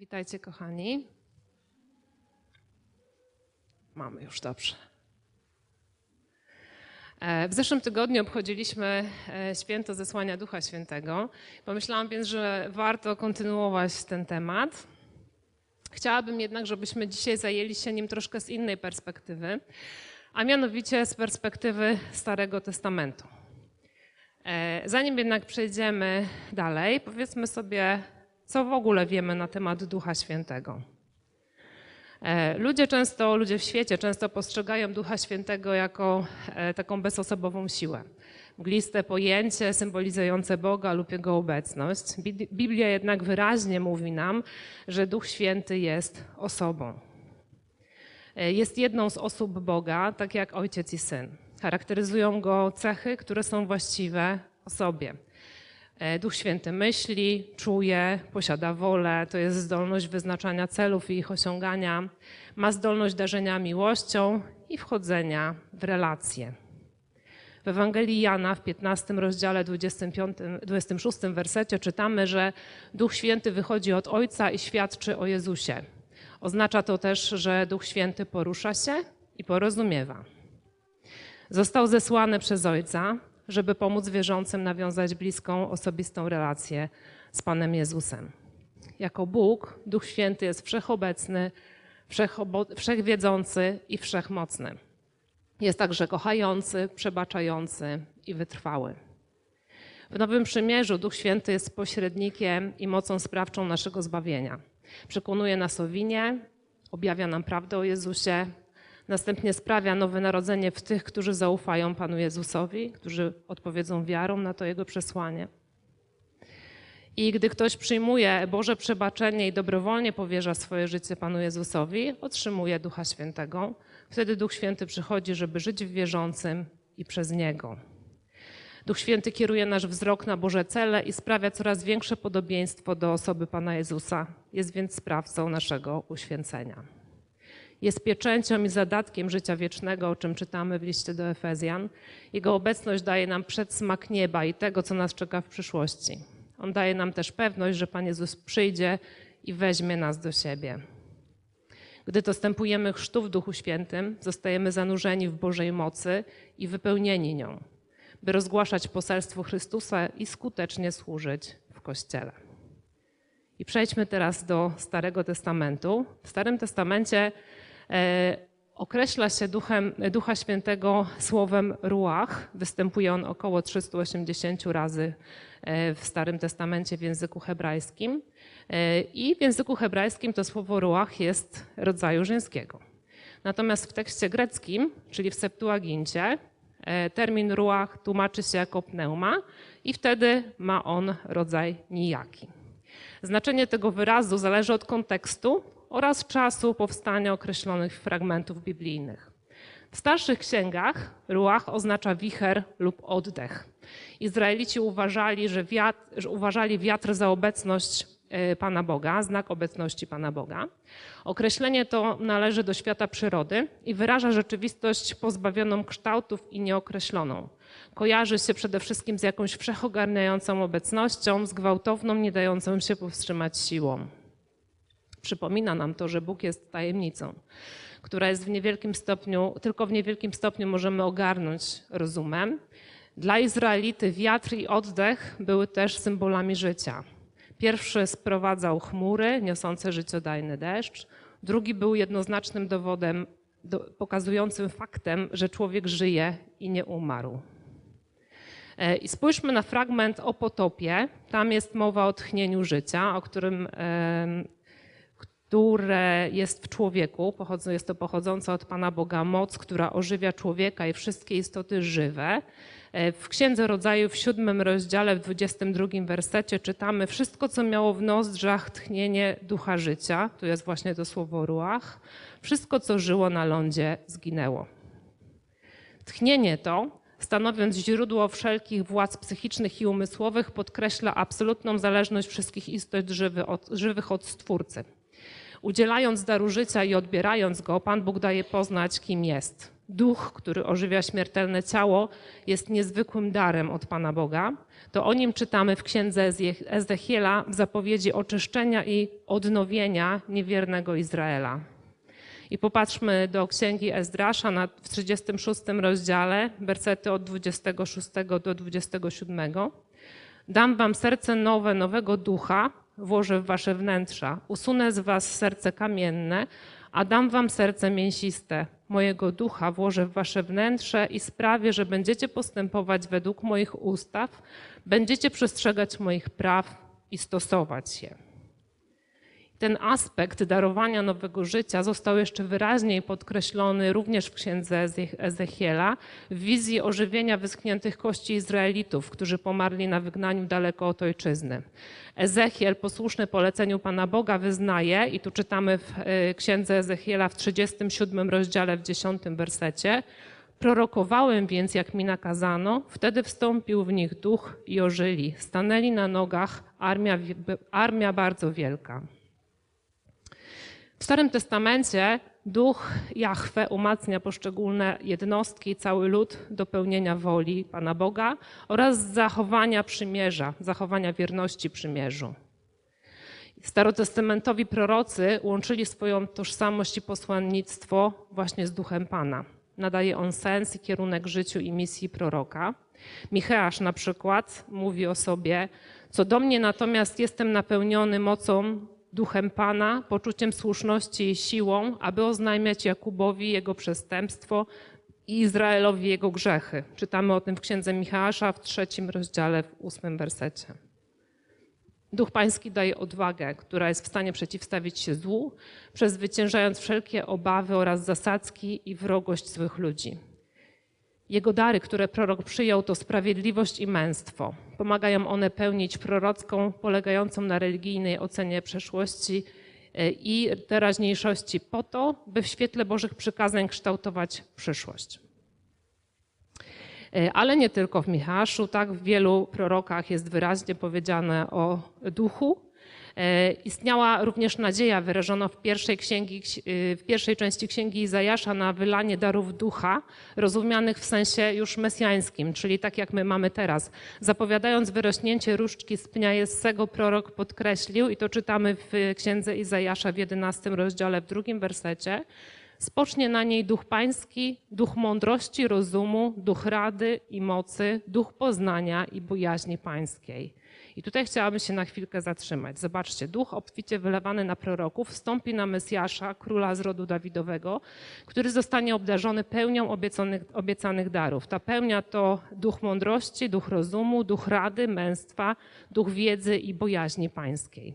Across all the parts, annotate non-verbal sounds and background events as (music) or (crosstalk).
Witajcie, kochani. Mamy już dobrze. E, W zeszłym tygodniu obchodziliśmy e, święto zesłania Ducha Świętego. Pomyślałam więc, że warto kontynuować ten temat. Chciałabym jednak, żebyśmy dzisiaj zajęli się nim troszkę z innej perspektywy, a mianowicie z perspektywy Starego Testamentu. E, Zanim jednak przejdziemy dalej, powiedzmy sobie, co w ogóle wiemy na temat Ducha Świętego. E, Ludzie często, ludzie w świecie często postrzegają Ducha Świętego jako e, taką bezosobową siłę. Mgliste pojęcie symbolizujące Boga lub Jego obecność. Bibli- Biblia jednak wyraźnie mówi nam, że Duch Święty jest osobą. E, Jest jedną z osób Boga, tak jak Ojciec i Syn. Charakteryzują go cechy, które są właściwe osobie. E, Duch Święty myśli, czuje, posiada wolę, to jest zdolność wyznaczania celów i ich osiągania, ma zdolność darzenia miłością i wchodzenia w relacje. W Ewangelii Jana w 15 rozdziale 25, 26 wersecie czytamy, że Duch Święty wychodzi od Ojca i świadczy o Jezusie. Oznacza to też, że Duch Święty porusza się i porozumiewa. Został zesłany przez Ojca, żeby pomóc wierzącym nawiązać bliską, osobistą relację z Panem Jezusem. Jako Bóg, Duch Święty jest wszechobecny, wszechwiedzący i wszechmocny. Jest także kochający, przebaczający i wytrwały. W Nowym Przymierzu Duch Święty jest pośrednikiem i mocą sprawczą naszego zbawienia. Przekonuje nas o winie, objawia nam prawdę o Jezusie, następnie sprawia nowe narodzenie w tych, którzy zaufają Panu Jezusowi, którzy odpowiedzą wiarą na to Jego przesłanie. I gdy ktoś przyjmuje Boże przebaczenie i dobrowolnie powierza swoje życie Panu Jezusowi, otrzymuje Ducha Świętego. Wtedy Duch Święty przychodzi, żeby żyć w wierzącym i przez Niego. Duch Święty kieruje nasz wzrok na Boże cele i sprawia coraz większe podobieństwo do osoby Pana Jezusa. Jest więc sprawcą naszego uświęcenia. Jest pieczęcią i zadatkiem życia wiecznego, o czym czytamy w liście do Efezjan. Jego obecność daje nam przedsmak nieba i tego, co nas czeka w przyszłości. On daje nam też pewność, że Pan Jezus przyjdzie i weźmie nas do siebie. Gdy dostępujemy chrztu w Duchu Świętym, zostajemy zanurzeni w Bożej mocy i wypełnieni nią, by rozgłaszać poselstwo Chrystusa i skutecznie służyć w Kościele. I przejdźmy teraz do Starego Testamentu. W Starym Testamencie określa się duchem, Ducha Świętego słowem ruach. Występuje on około 380 razy e, w Starym Testamencie w języku hebrajskim. E, I w języku hebrajskim to słowo ruach jest rodzaju żeńskiego. Natomiast w tekście greckim, czyli w Septuagincie, e, termin ruach tłumaczy się jako pneuma i wtedy ma on rodzaj nijaki. Znaczenie tego wyrazu zależy od kontekstu oraz czasu powstania określonych fragmentów biblijnych. W starszych księgach ruach oznacza wicher lub oddech. Izraelici uważali, że wiatr, uważali wiatr za obecność e, Pana Boga, znak obecności Pana Boga. Określenie to należy do świata przyrody i wyraża rzeczywistość pozbawioną kształtów i nieokreśloną. Kojarzy się przede wszystkim z jakąś wszechogarniającą obecnością, z gwałtowną, nie dającą się powstrzymać siłą. Przypomina nam to, że Bóg jest tajemnicą, która jest w niewielkim stopniu, tylko w niewielkim stopniu możemy ogarnąć rozumem. Dla Izraelity wiatr i oddech były też symbolami życia. Pierwszy sprowadzał chmury niosące życiodajny deszcz, drugi był jednoznacznym dowodem do, pokazującym faktem, że człowiek żyje i nie umarł. E, I spójrzmy na fragment o potopie. Tam jest mowa o tchnieniu życia, o którym, które jest w człowieku. Jest to pochodząca od Pana Boga moc, która ożywia człowieka i wszystkie istoty żywe. E, W Księdze Rodzaju w siódmym rozdziale, w 22 wersecie czytamy wszystko, co miało w nozdrzach tchnienie ducha życia. Tu jest właśnie to słowo ruach. Wszystko, co żyło na lądzie, zginęło. Tchnienie to, stanowiąc źródło wszelkich władz psychicznych i umysłowych, podkreśla absolutną zależność wszystkich istot żywy od, żywych od Stwórcy. Udzielając daru życia i odbierając go, Pan Bóg daje poznać, kim jest. duch, który ożywia śmiertelne ciało, jest niezwykłym darem od Pana Boga, to o nim czytamy w księdze Ezechiela w zapowiedzi oczyszczenia i odnowienia niewiernego Izraela. I popatrzmy do księgi Ezdrasza w 36 rozdziale, wersety od 26 do 27. Dam wam serce nowe, nowego ducha, włożę w wasze wnętrza. Usunę z was serce kamienne, a dam wam serce mięsiste. Mojego ducha włożę w wasze wnętrze i sprawię, że będziecie postępować według moich ustaw, będziecie przestrzegać moich praw i stosować je. Ten aspekt darowania nowego życia został jeszcze wyraźniej podkreślony również w księdze Eze- Ezechiela w wizji ożywienia wyschniętych kości Izraelitów, którzy pomarli na wygnaniu daleko od ojczyzny. Ezechiel, posłuszny poleceniu Pana Boga, wyznaje, i tu czytamy w e, księdze Ezechiela w 37 rozdziale, w 10 wersecie, Prorokowałem więc, jak mi nakazano, wtedy wstąpił w nich duch i ożyli. Stanęli na nogach armia, armia bardzo wielka. W Starym Testamencie duch Jahwe umacnia poszczególne jednostki, cały lud do pełnienia woli Pana Boga oraz zachowania przymierza, zachowania wierności przymierzu. Starotestamentowi prorocy łączyli swoją tożsamość i posłannictwo właśnie z duchem Pana. Nadaje on sens i kierunek życiu i misji proroka. Micheasz na przykład mówi o sobie, co do mnie natomiast jestem napełniony mocą duchem Pana, poczuciem słuszności i siłą, aby oznajmiać Jakubowi jego przestępstwo i Izraelowi jego grzechy. Czytamy o tym w księdze Michała w trzecim rozdziale, w ósmym wersecie. Duch Pański daje odwagę, która jest w stanie przeciwstawić się złu, przezwyciężając wszelkie obawy oraz zasadzki i wrogość złych ludzi. Jego dary, które prorok przyjął, to sprawiedliwość i męstwo. Pomagają one pełnić prorocką, polegającą na religijnej ocenie przeszłości e, i teraźniejszości, po to, by w świetle Bożych przykazań kształtować przyszłość. E, Ale nie tylko w Michaszu, tak w wielu prorokach jest wyraźnie powiedziane o duchu. E, Istniała również nadzieja wyrażona w pierwszej, księgi, e, w pierwszej części księgi Izajasza na wylanie darów ducha, rozumianych w sensie już mesjańskim, czyli tak jak my mamy teraz. Zapowiadając wyrośnięcie różdżki z pnia Jessego, prorok podkreślił, i to czytamy w księdze Izajasza w 11 rozdziale, w drugim wersecie, Spocznie na niej duch pański, duch mądrości, rozumu, duch rady i mocy, duch poznania i bojaźni pańskiej. I tutaj chciałabym się na chwilkę zatrzymać. Zobaczcie, duch obficie wylewany na proroków wstąpi na Mesjasza, króla z rodu Dawidowego, który zostanie obdarzony pełnią obiecanych, darów. Ta pełnia to duch mądrości, duch rozumu, duch rady, męstwa, duch wiedzy i bojaźni pańskiej.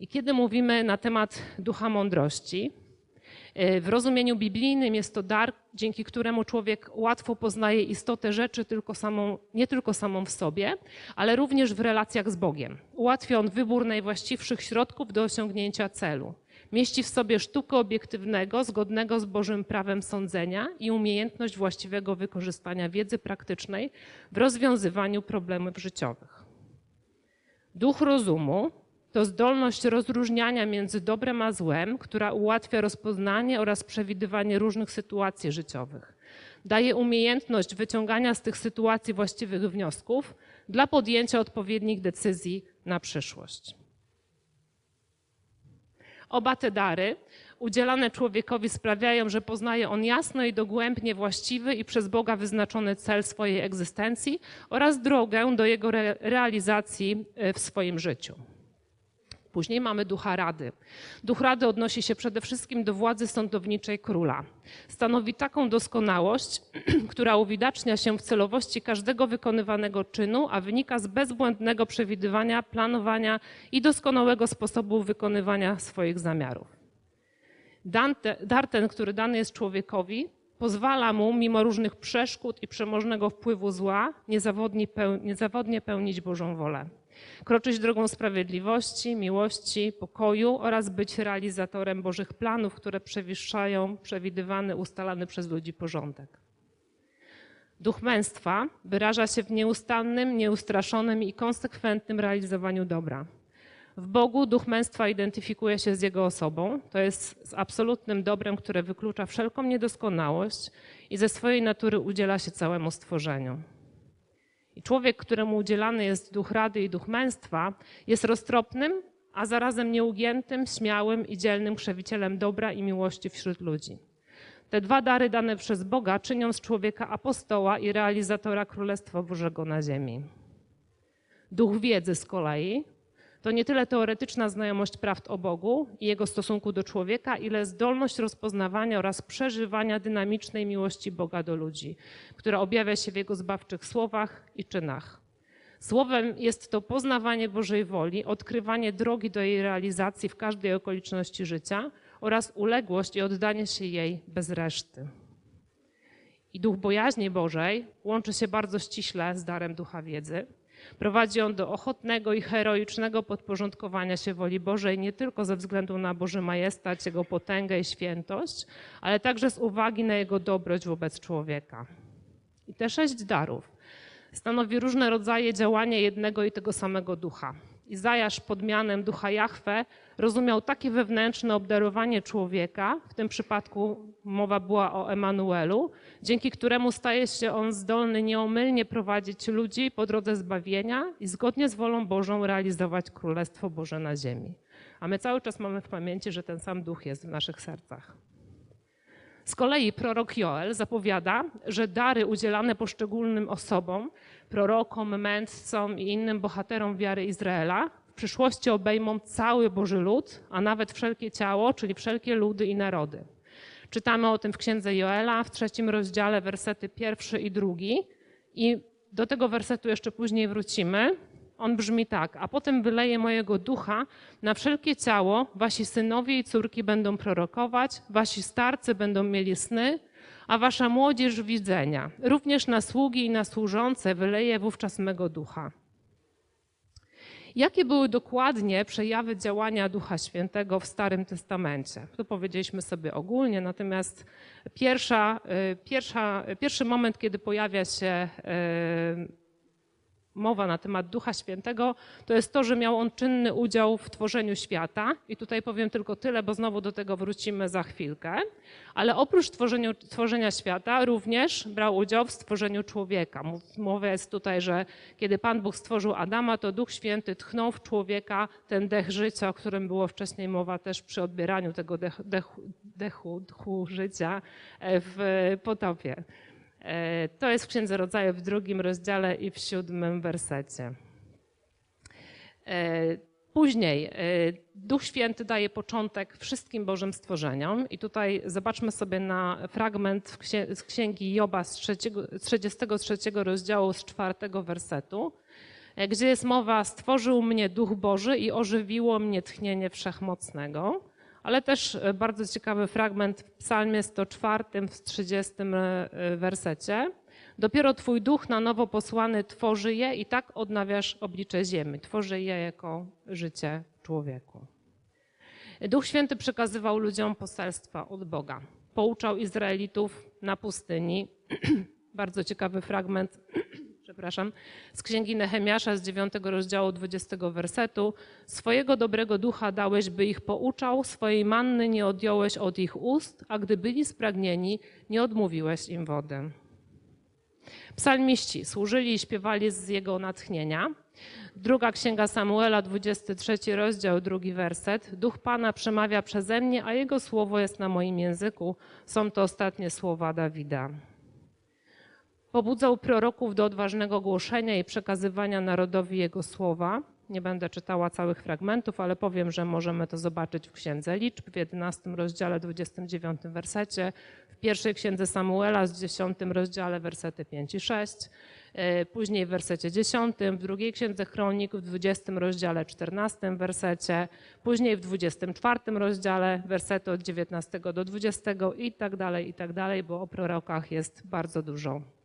I kiedy mówimy na temat ducha mądrości, w rozumieniu biblijnym jest to dar, dzięki któremu człowiek łatwo poznaje istotę rzeczy tylko samą, nie tylko samą w sobie, ale również w relacjach z Bogiem. Ułatwia on wybór najwłaściwszych środków do osiągnięcia celu. Mieści w sobie sztukę obiektywnego, zgodnego z Bożym prawem sądzenia i umiejętność właściwego wykorzystania wiedzy praktycznej w rozwiązywaniu problemów życiowych. Duch rozumu to zdolność rozróżniania między dobrem a złem, która ułatwia rozpoznanie oraz przewidywanie różnych sytuacji życiowych. Daje umiejętność wyciągania z tych sytuacji właściwych wniosków dla podjęcia odpowiednich decyzji na przyszłość. Oba te dary udzielane człowiekowi sprawiają, że poznaje on jasno i dogłębnie właściwy i przez Boga wyznaczony cel swojej egzystencji oraz drogę do jego re realizacji w swoim życiu. Później mamy ducha rady. Duch rady odnosi się przede wszystkim do władzy sądowniczej króla. Stanowi taką doskonałość, (clears throat) która uwidacznia się w celowości każdego wykonywanego czynu, a wynika z bezbłędnego przewidywania, planowania i doskonałego sposobu wykonywania swoich zamiarów. Dante, dar ten, który dany jest człowiekowi, pozwala mu, mimo różnych przeszkód i przemożnego wpływu zła, niezawodnie, peł, niezawodnie pełnić Bożą wolę kroczyć drogą sprawiedliwości, miłości, pokoju oraz być realizatorem Bożych planów, które przewyższają przewidywany, ustalany przez ludzi porządek. Duch męstwa wyraża się w nieustannym, nieustraszonym i konsekwentnym realizowaniu dobra. W Bogu duch męstwa identyfikuje się z jego osobą. To jest z absolutnym dobrem, które wyklucza wszelką niedoskonałość i ze swojej natury udziela się całemu stworzeniu. I człowiek, któremu udzielany jest duch rady i duch męstwa, jest roztropnym, a zarazem nieugiętym, śmiałym i dzielnym krzewicielem dobra i miłości wśród ludzi. Te dwa dary dane przez Boga czynią z człowieka apostoła i realizatora Królestwa Bożego na ziemi. Duch wiedzy z kolei to nie tyle teoretyczna znajomość prawd o Bogu i jego stosunku do człowieka, ile zdolność rozpoznawania oraz przeżywania dynamicznej miłości Boga do ludzi, która objawia się w jego zbawczych słowach i czynach. Słowem jest to poznawanie Bożej woli, odkrywanie drogi do jej realizacji w każdej okoliczności życia oraz uległość i oddanie się jej bez reszty. I duch bojaźni Bożej łączy się bardzo ściśle z darem ducha wiedzy. Prowadzi on do ochotnego i heroicznego podporządkowania się woli Bożej nie tylko ze względu na Boży majestat, Jego potęgę i świętość, ale także z uwagi na Jego dobroć wobec człowieka. I te sześć darów stanowi różne rodzaje działania jednego i tego samego ducha. Izajasz pod mianem ducha Jahwe rozumiał takie wewnętrzne obdarowanie człowieka, w tym przypadku mowa była o Emanuelu, dzięki któremu staje się on zdolny nieomylnie prowadzić ludzi po drodze zbawienia i zgodnie z wolą Bożą realizować Królestwo Boże na ziemi. A my cały czas mamy w pamięci, że ten sam duch jest w naszych sercach. Z kolei prorok Joel zapowiada, że dary udzielane poszczególnym osobom, prorokom, mędrcom i innym bohaterom wiary Izraela, w przyszłości obejmą cały Boży lud, a nawet wszelkie ciało, czyli wszelkie ludy i narody. Czytamy o tym w księdze Joela w trzecim rozdziale, wersety pierwszy i drugi. I do tego wersetu jeszcze później wrócimy. On brzmi tak: A potem wyleję mojego ducha na wszelkie ciało, wasi synowie i córki będą prorokować, wasi starcy będą mieli sny, a wasza młodzież widzenia. Również na sługi i na służące wyleję wówczas mego ducha. Jakie były dokładnie przejawy działania Ducha Świętego w Starym Testamencie? Tu powiedzieliśmy sobie ogólnie, natomiast pierwsza, y, pierwsza, pierwszy moment, kiedy pojawia się y, mowa na temat Ducha Świętego, to jest to, że miał on czynny udział w tworzeniu świata. I tutaj powiem tylko tyle, bo znowu do tego wrócimy za chwilkę. Ale oprócz tworzenia, tworzenia świata również brał udział w stworzeniu człowieka. Mowa jest tutaj, że kiedy Pan Bóg stworzył Adama, to Duch Święty tchnął w człowieka ten dech życia, o którym było wcześniej mowa też przy odbieraniu tego dechu, dechu, dechu, życia w potopie. E, to jest w Księdze Rodzaju w drugim rozdziale i w siódmym wersecie. E, później e, Duch Święty daje początek wszystkim Bożym stworzeniom. I tutaj zobaczmy sobie na fragment z Księgi Joba z, 33 rozdziału z czwartego wersetu, gdzie jest mowa: Stworzył mnie Duch Boży i ożywiło mnie tchnienie wszechmocnego ale też e, bardzo ciekawy fragment w Psalmie 104 w 30 e, wersecie. Dopiero Twój duch na nowo posłany tworzy je i tak odnawiasz oblicze ziemi. Tworzy je jako życie człowieku. Duch Święty przekazywał ludziom poselstwa od Boga. Pouczał Izraelitów na pustyni. (clears throat) bardzo ciekawy fragment (clears throat) przepraszam, z księgi Nehemiasza z 9 rozdziału 20 wersetu. Swojego dobrego ducha dałeś, by ich pouczał, swojej manny nie odjąłeś od ich ust, a gdy byli spragnieni, nie odmówiłeś im wody. Psalmiści służyli i śpiewali z jego natchnienia. Druga księga Samuela, 23 rozdział, drugi werset. Duch Pana przemawia przeze mnie, a jego słowo jest na moim języku. Są to ostatnie słowa Dawida. Pobudzał proroków do odważnego głoszenia i przekazywania narodowi jego słowa. Nie będę czytała całych fragmentów, ale powiem, że możemy to zobaczyć w Księdze Liczb w 11 rozdziale 29 wersecie, w pierwszej Księdze Samuela z 10 rozdziale wersety 5 i 6, e, później w wersecie 10, w drugiej Księdze Chronik w 20 rozdziale 14 wersecie, później w 24 rozdziale wersety od 19 do 20 i tak dalej, i tak dalej, bo o prorokach jest bardzo dużo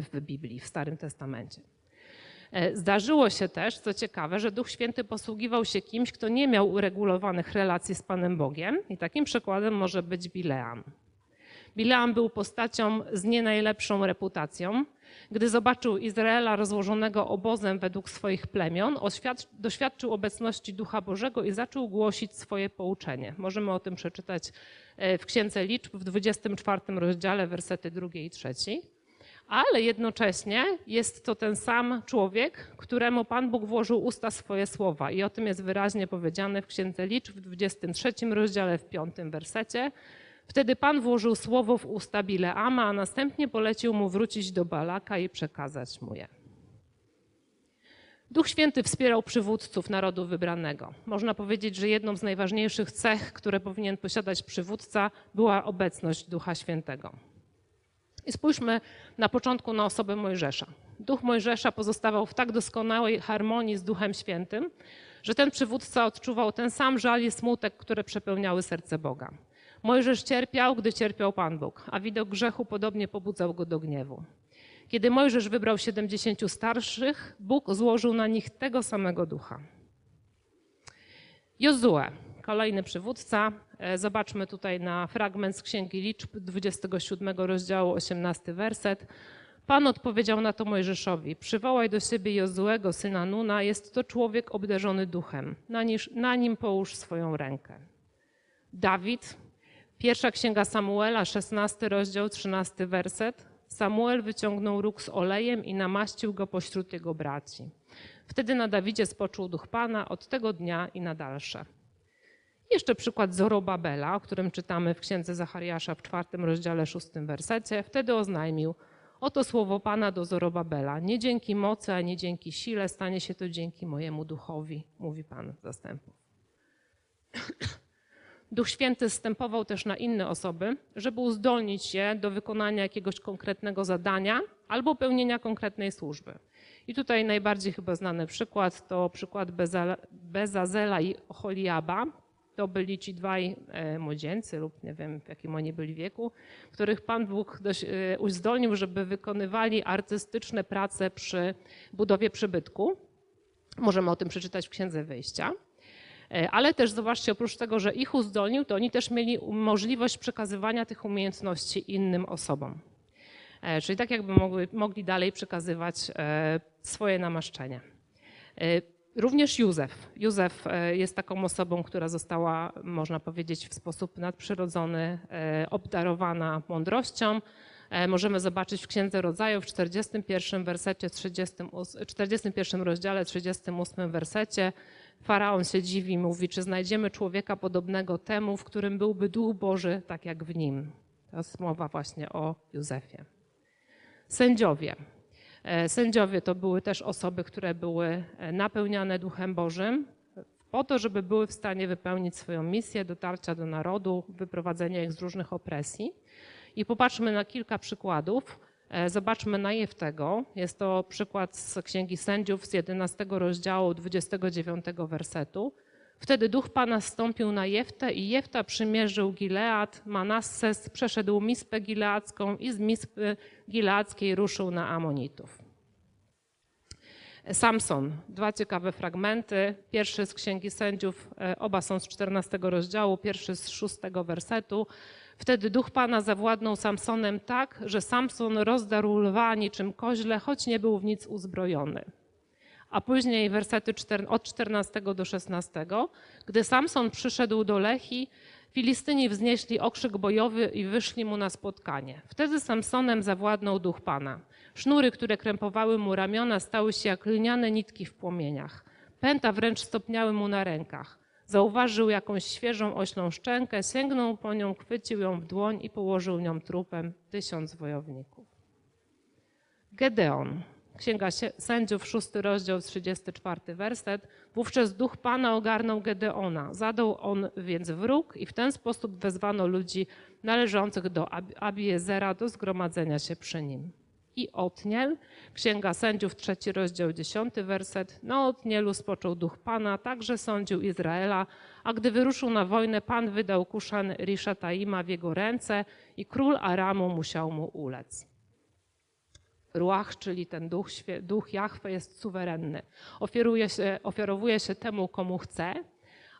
w Biblii, w Starym Testamencie. E, zdarzyło się też, co ciekawe, że Duch Święty posługiwał się kimś, kto nie miał uregulowanych relacji z Panem Bogiem, i takim przykładem może być Bileam. Bileam był postacią z nie najlepszą reputacją. Gdy zobaczył Izraela rozłożonego obozem według swoich plemion, oświad- doświadczył obecności Ducha Bożego i zaczął głosić swoje pouczenie. Możemy o tym przeczytać e, w Księdze Liczb w 24 rozdziale, wersety drugie i trzeci. Ale jednocześnie jest to ten sam człowiek, któremu Pan Bóg włożył usta swoje słowa. I o tym jest wyraźnie powiedziane w Księdze Liczb w 23 rozdziale, w 5 wersecie. Wtedy Pan włożył słowo w usta Bileama, a następnie polecił mu wrócić do Balaka i przekazać mu je. Duch Święty wspierał przywódców narodu wybranego. Można powiedzieć, że jedną z najważniejszych cech, które powinien posiadać przywódca, była obecność Ducha Świętego. I spójrzmy na początku na osobę Mojżesza. Duch Mojżesza pozostawał w tak doskonałej harmonii z Duchem Świętym, że ten przywódca odczuwał ten sam żal i smutek, które przepełniały serce Boga. Mojżesz cierpiał, gdy cierpiał Pan Bóg, a widok grzechu podobnie pobudzał go do gniewu. Kiedy Mojżesz wybrał 70 starszych, Bóg złożył na nich tego samego ducha. Jozue, kolejny przywódca. E, Zobaczmy tutaj na fragment z Księgi Liczb 27 rozdziału 18 werset. Pan odpowiedział na to Mojżeszowi: Przywołaj do siebie Jozuego, syna Nuna, jest to człowiek obdarzony duchem. Na, niż, na nim połóż swoją rękę. Dawid, pierwsza księga Samuela, 16 rozdział, 13 werset. Samuel wyciągnął róg z olejem i namaścił go pośród jego braci. Wtedy na Dawidzie spoczął duch Pana od tego dnia i na dalsze. Jeszcze przykład Zorobabela, o którym czytamy w księdze Zachariasza w czwartym rozdziale, szóstym wersecie. Wtedy oznajmił, oto słowo Pana do Zorobabela. Nie dzięki mocy, ani dzięki sile, stanie się to dzięki mojemu duchowi, mówi Pan zastępów. (clears throat) Duch Święty zstępował też na inne osoby, żeby uzdolnić je do wykonania jakiegoś konkretnego zadania albo pełnienia konkretnej służby. I tutaj najbardziej chyba znany przykład to przykład Beza- Bezazela i Oholiaba. To byli ci dwaj e, młodzieńcy lub nie wiem w jakim oni byli wieku, których Pan Bóg e, uzdolnił, żeby wykonywali artystyczne prace przy budowie przybytku. Możemy o tym przeczytać w Księdze Wyjścia. E, Ale też zobaczcie, oprócz tego, że ich uzdolnił, to oni też mieli możliwość przekazywania tych umiejętności innym osobom. Czyli tak jakby mogli, dalej przekazywać swoje namaszczenie. Również Józef. Józef e, jest taką osobą, która została, można powiedzieć, w sposób nadprzyrodzony e, obdarowana mądrością. E, Możemy zobaczyć w Księdze Rodzajów w 41 wersecie, 38, 41 rozdziale, 38 wersecie. Faraon się dziwi, mówi, czy znajdziemy człowieka podobnego temu, w którym byłby Duch Boży, tak jak w nim. To jest mowa właśnie o Józefie. Sędziowie. E, Sędziowie to były też osoby, które były e, napełniane Duchem Bożym, po to, żeby były w stanie wypełnić swoją misję dotarcia do narodu, wyprowadzenia ich z różnych opresji. I popatrzmy na kilka przykładów. E, Zobaczmy na Jeftego. Jest to przykład z Księgi Sędziów z 11 rozdziału 29 wersetu. Wtedy duch Pana stąpił na Jeftę i Jefta przymierzył Gilead, Manasses przeszedł Mispę Gileadzką i z Mispy Gileadzkiej ruszył na Amonitów. Samson, dwa ciekawe fragmenty. Pierwszy z Księgi Sędziów, e, oba są z 14 rozdziału, pierwszy z 6 wersetu. Wtedy duch Pana zawładnął Samsonem tak, że Samson rozdarł lwa niczym koźle, choć nie był w nic uzbrojony. A później wersety od 14 do 16. Gdy Samson przyszedł do Lechi, Filistyni wznieśli okrzyk bojowy i wyszli mu na spotkanie. Wtedy Samsonem zawładnął duch Pana. Sznury, które krępowały mu ramiona, stały się jak lniane nitki w płomieniach. Pęta wręcz stopniały mu na rękach. Zauważył jakąś świeżą oślą szczękę, sięgnął po nią, chwycił ją w dłoń i położył nią trupem tysiąc wojowników. Gedeon. Księga Sędziów, szósty rozdział, 34 werset. Wówczas duch Pana ogarnął Gedeona. Zadał on więc wróg i w ten sposób wezwano ludzi należących do Ab- Abiezera do zgromadzenia się przy nim. I Otniel, Księga Sędziów, trzeci rozdział, dziesiąty werset. Na Otnielu spoczął duch Pana, także sądził Izraela, a gdy wyruszył na wojnę, Pan wydał Kuszan Rishataima w jego ręce i król Aramu musiał mu ulec. Ruach, czyli ten duch, duch Jahwe jest suwerenny. Ofiaruje się, ofiarowuje się temu, komu chce,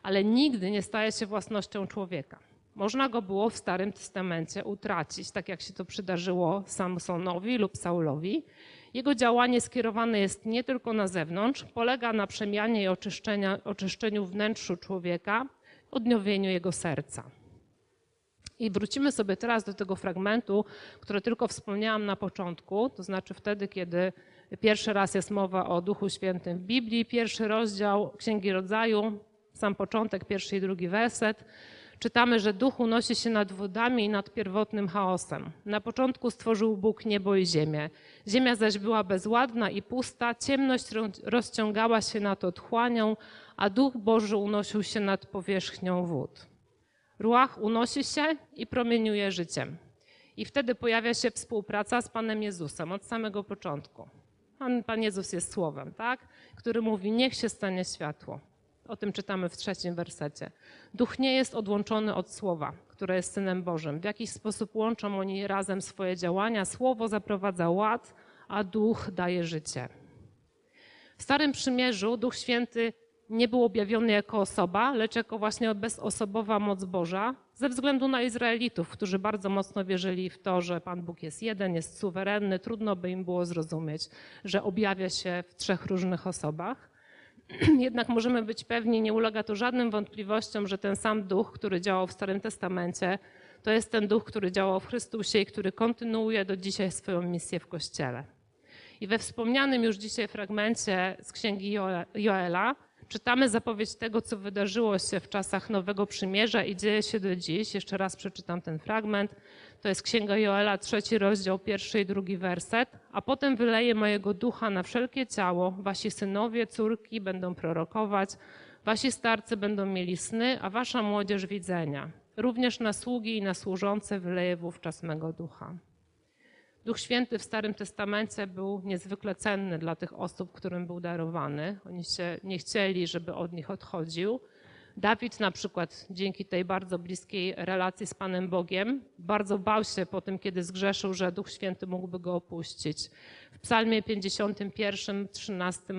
ale nigdy nie staje się własnością człowieka. Można go było w Starym Testamencie utracić, tak jak się to przydarzyło Samsonowi lub Saulowi. Jego działanie skierowane jest nie tylko na zewnątrz, polega na przemianie i oczyszczeniu wnętrzu człowieka, odnowieniu jego serca. I wrócimy sobie teraz do tego fragmentu, który tylko wspomniałam na początku, to znaczy wtedy, kiedy pierwszy raz jest mowa o Duchu Świętym w Biblii, pierwszy rozdział Księgi Rodzaju, sam początek, pierwszy i drugi werset. Czytamy, że Duch unosi się nad wodami i nad pierwotnym chaosem. Na początku stworzył Bóg niebo i ziemię. Ziemia zaś była bezładna i pusta, ciemność rozciągała się nad otchłanią, a Duch Boży unosił się nad powierzchnią wód. Ruach unosi się i promieniuje życiem. I wtedy pojawia się współpraca z Panem Jezusem od samego początku. Pan, Pan Jezus jest słowem, tak? który mówi: Niech się stanie światło. O tym czytamy w trzecim wersecie. Duch nie jest odłączony od słowa, które jest synem Bożym. W jakiś sposób łączą oni razem swoje działania. Słowo zaprowadza ład, a duch daje życie. W Starym Przymierzu Duch Święty nie był objawiony jako osoba, lecz jako właśnie bezosobowa moc Boża, ze względu na Izraelitów, którzy bardzo mocno wierzyli w to, że Pan Bóg jest jeden, jest suwerenny. Trudno by im było zrozumieć, że objawia się w trzech różnych osobach. (clears throat) Jednak możemy być pewni, nie ulega to żadnym wątpliwościom, że ten sam duch, który działał w Starym Testamencie, to jest ten duch, który działał w Chrystusie i który kontynuuje do dzisiaj swoją misję w Kościele. I we wspomnianym już dzisiaj fragmencie z księgi Joela czytamy zapowiedź tego, co wydarzyło się w czasach Nowego Przymierza i dzieje się do dziś. Jeszcze raz przeczytam ten fragment. To jest Księga Joela, trzeci rozdział, pierwszy i drugi werset. A potem wyleję mojego ducha na wszelkie ciało. Wasi synowie, córki będą prorokować, wasi starcy będą mieli sny, a wasza młodzież widzenia. Również na sługi i na służące wyleję wówczas mego ducha. Duch Święty w Starym Testamencie był niezwykle cenny dla tych osób, którym był darowany. Oni się nie chcieli, żeby od nich odchodził. Dawid na przykład dzięki tej bardzo bliskiej relacji z Panem Bogiem bardzo bał się po tym, kiedy zgrzeszył, że Duch Święty mógłby go opuścić. W psalmie 51, 13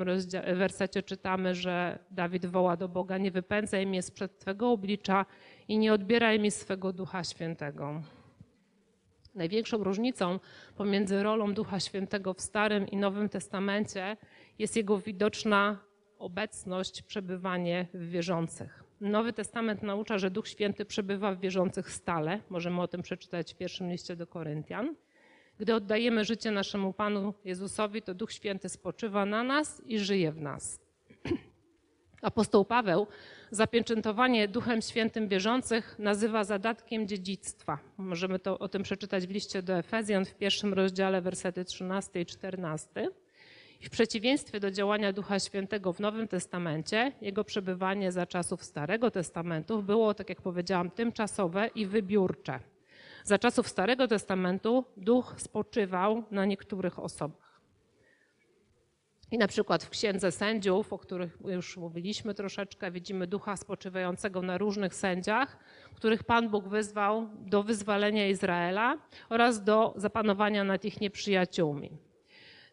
wersecie czytamy, że Dawid woła do Boga, nie wypędzaj mnie sprzed Twego oblicza i nie odbieraj mi swego Ducha Świętego. Największą różnicą pomiędzy rolą Ducha Świętego w Starym i Nowym Testamencie jest jego widoczna obecność, przebywanie w wierzących. Nowy Testament naucza, że Duch Święty przebywa w wierzących stale. Możemy o tym przeczytać w pierwszym liście do Koryntian. Gdy oddajemy życie naszemu Panu Jezusowi, to Duch Święty spoczywa na nas i żyje w nas. Apostoł Paweł zapieczętowanie Duchem Świętym wierzących nazywa zadatkiem dziedzictwa. Możemy to o tym przeczytać w liście do Efezjan w pierwszym rozdziale, wersety 13 i 14. W przeciwieństwie do działania Ducha Świętego w Nowym Testamencie, jego przebywanie za czasów Starego Testamentu było, tak jak powiedziałam, tymczasowe i wybiórcze. Za czasów Starego Testamentu Duch spoczywał na niektórych osobach. I na przykład w Księdze Sędziów, o których już mówiliśmy troszeczkę, widzimy ducha spoczywającego na różnych sędziach, których Pan Bóg wyzwał do wyzwalenia Izraela oraz do zapanowania nad ich nieprzyjaciółmi.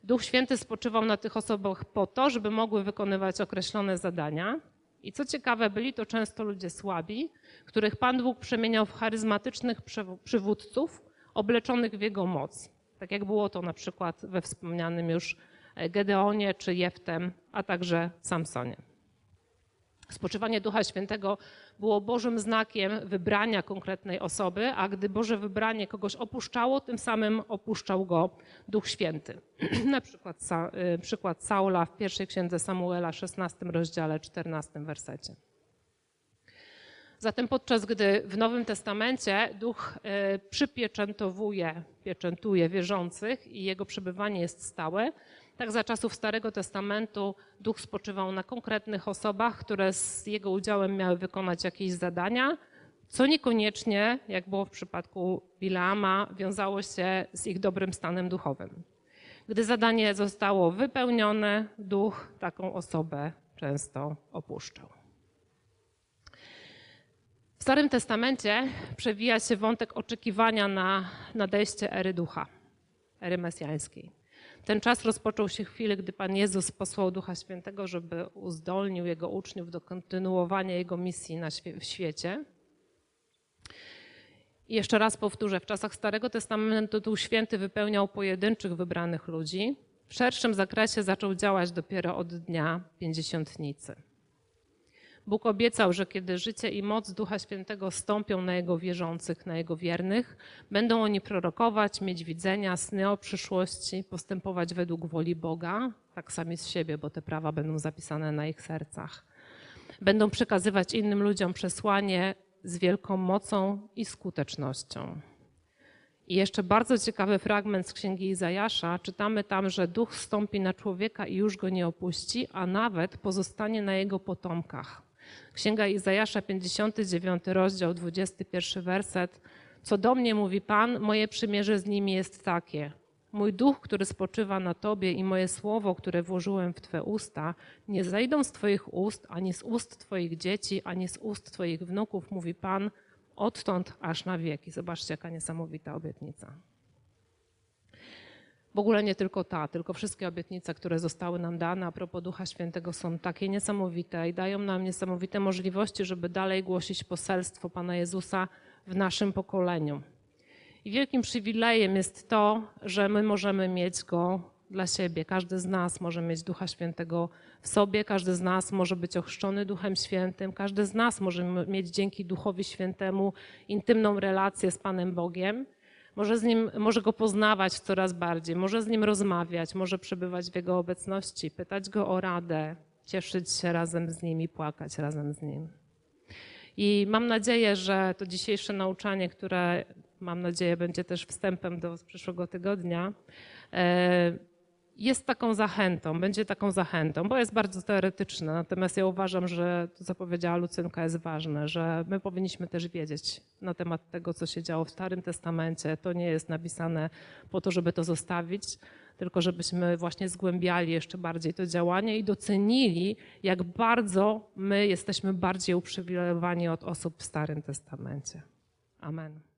Duch Święty spoczywał na tych osobach po to, żeby mogły wykonywać określone zadania. I co ciekawe, byli to często ludzie słabi, których Pan Bóg przemieniał w charyzmatycznych przywódców obleczonych w Jego moc. Tak jak było to na przykład we wspomnianym już Gedeonie czy Jeftem, a także Samsonie. Spoczywanie Ducha Świętego było Bożym znakiem wybrania konkretnej osoby, a gdy Boże wybranie kogoś opuszczało, tym samym opuszczał go Duch Święty. (clears throat) Na przykład y, przykład Saula w pierwszej księdze Samuela, 16 rozdziale, 14 wersecie. Zatem podczas gdy w Nowym Testamencie Duch y, przypieczętowuje, pieczętuje wierzących i jego przebywanie jest stałe, tak za czasów Starego Testamentu duch spoczywał na konkretnych osobach, które z jego udziałem miały wykonać jakieś zadania, co niekoniecznie, jak było w przypadku Bileama, wiązało się z ich dobrym stanem duchowym. Gdy zadanie zostało wypełnione, duch taką osobę często opuszczał. W Starym Testamencie przewija się wątek oczekiwania na nadejście ery ducha, ery mesjańskiej. Ten czas rozpoczął się w chwili, gdy Pan Jezus posłał Ducha Świętego, żeby uzdolnił Jego uczniów do kontynuowania Jego misji na w świecie. I jeszcze raz powtórzę, w czasach Starego Testamentu Duch Święty wypełniał pojedynczych wybranych ludzi. W szerszym zakresie zaczął działać dopiero od dnia pięćdziesiątnicy. Bóg obiecał, że kiedy życie i moc Ducha Świętego stąpią na Jego wierzących, na Jego wiernych, będą oni prorokować, mieć widzenia, sny o przyszłości, postępować według woli Boga, tak sami z siebie, bo te prawa będą zapisane na ich sercach. Będą przekazywać innym ludziom przesłanie z wielką mocą i skutecznością. I jeszcze bardzo ciekawy fragment z księgi Izajasza. Czytamy tam, że duch stąpi na człowieka i już go nie opuści, a nawet pozostanie na jego potomkach. Księga Izajasza, 59 rozdział, 21 werset. Co do mnie mówi Pan, moje przymierze z nimi jest takie. Mój duch, który spoczywa na Tobie i moje słowo, które włożyłem w Twe usta, nie zejdą z Twoich ust, ani z ust Twoich dzieci, ani z ust Twoich wnuków, mówi Pan, odtąd aż na wieki. Zobaczcie, jaka niesamowita obietnica. W ogóle nie tylko ta, tylko wszystkie obietnice, które zostały nam dane a propos Ducha Świętego są takie niesamowite i dają nam niesamowite możliwości, żeby dalej głosić poselstwo Pana Jezusa w naszym pokoleniu. I wielkim przywilejem jest to, że my możemy mieć Go dla siebie. Każdy z nas może mieć Ducha Świętego w sobie, każdy z nas może być ochrzczony Duchem Świętym, każdy z nas może mieć dzięki Duchowi Świętemu intymną relację z Panem Bogiem. Może, z nim, może go poznawać coraz bardziej, może z nim rozmawiać, może przebywać w jego obecności, pytać go o radę, cieszyć się razem z nim i płakać razem z nim. I mam nadzieję, że to dzisiejsze nauczanie, które mam nadzieję będzie też wstępem do przyszłego tygodnia, e, jest taką zachętą, będzie taką zachętą, bo jest bardzo teoretyczne. Natomiast ja uważam, że to, co powiedziała Lucynka, jest ważne, że my powinniśmy też wiedzieć na temat tego, co się działo w Starym Testamencie. To nie jest napisane po to, żeby to zostawić, tylko żebyśmy właśnie zgłębiali jeszcze bardziej to działanie i docenili, jak bardzo my jesteśmy bardziej uprzywilejowani od osób w Starym Testamencie. Amen.